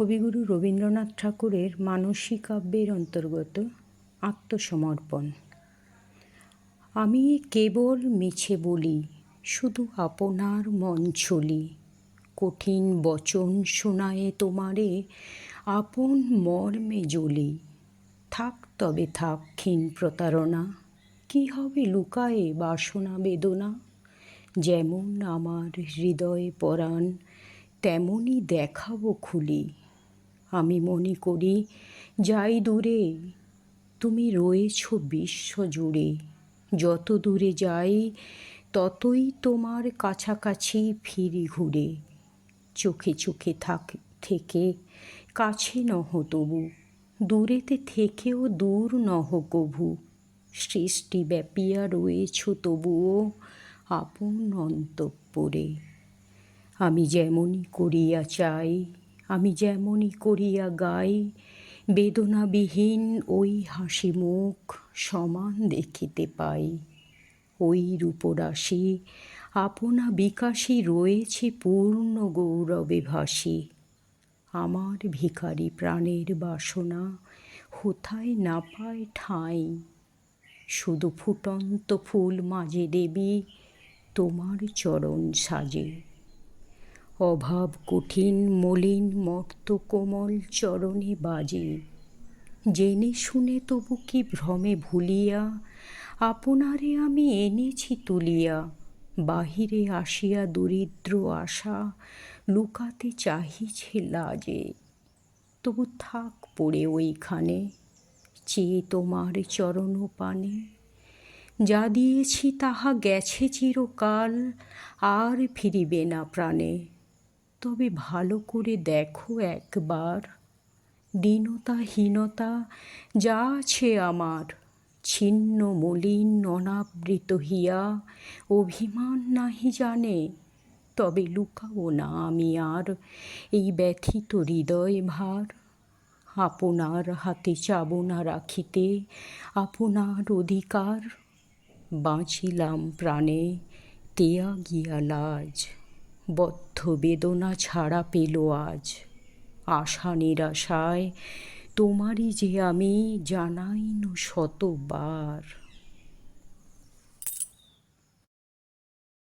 কবিগুরু রবীন্দ্রনাথ ঠাকুরের মানসী কাব্যের অন্তর্গত আত্মসমর্পণ। আমি কেবল মিছে বলি, শুধু আপনার মন ছলি। কঠিন বচন শোনায়ে তোমারে, আপন মর্মে জ্বলি। থাক তবে থাক ক্ষীণ প্রতারণা, কি হবে লুকায়ে বাসনা বেদনা? যেমন আমার হৃদয়ে পরাণ তেমনই দেখাবো খুলি। আমি মনে করি, যাই দূরে তুমি রয়েছ বিশ্ব জুড়ে। যত দূরে যাই, ততই তোমার কাছাকাছি ফিরি ঘুরে। চোখে চোখে থাক, থেকে কাছে নহ তবু, দূরেতে থেকেও দূর নহ কভু। সৃষ্টি ব্যাপিয়া রয়েছ তবুও আপন অন্তঃপুরে। আমি যেমনই করিয়া চাই আমি যেমনই করিয়া গাই, বেদনাবিহীন ওই হাসি মুখ সমান দেখিতে পাই। ওই রূপরাশি, আপনা বিকাশী রয়েছে পূর্ণ গৌরবে ভাসি। আমার ভিখারি প্রাণের বাসনা হোথায় না পায় ঠাঁই। শুধু ফুটন্ত ফুল মাঝে দেবী, তোমার চরণ সাজে। অভাব কঠিন, মলিন মর্ত কোমল চরণে বাজে। জেনে শুনে তবু কি ভ্রমে ভুলিয়া, আপনারে আমি এনেছি তুলিয়া। বাহিরে আসিয়া দরিদ্র আশা লুকাতে চাহিছে লাজে। তবু থাক পড়ে ওইখানে, চেয়ে তোমার চরণ পানে যা দিয়েছি তাহা গেছে চিরকাল, আর ফিরিবে না প্রাণে। তবে ভালো করে দেখো একবার। দীনতা, হীনতা, যা আছে আমার। ছিন্ন, মলিন, অনাবৃত হিয়া, অভিমান নাহি জানে। তবে লুকাবো না আমি আর এই ব্যথিত হৃদয় ভার। আপনার হাতে চাব না রাখিতে আপনার অধিকার। বাঁচিলাম প্রাণে তেয়া গিয়া লাজ। বদ্ধ বেদনা ছাড়া পেল আজ। আশা নিরাশায় তোমারই যে আমি জানাইনু শতবার।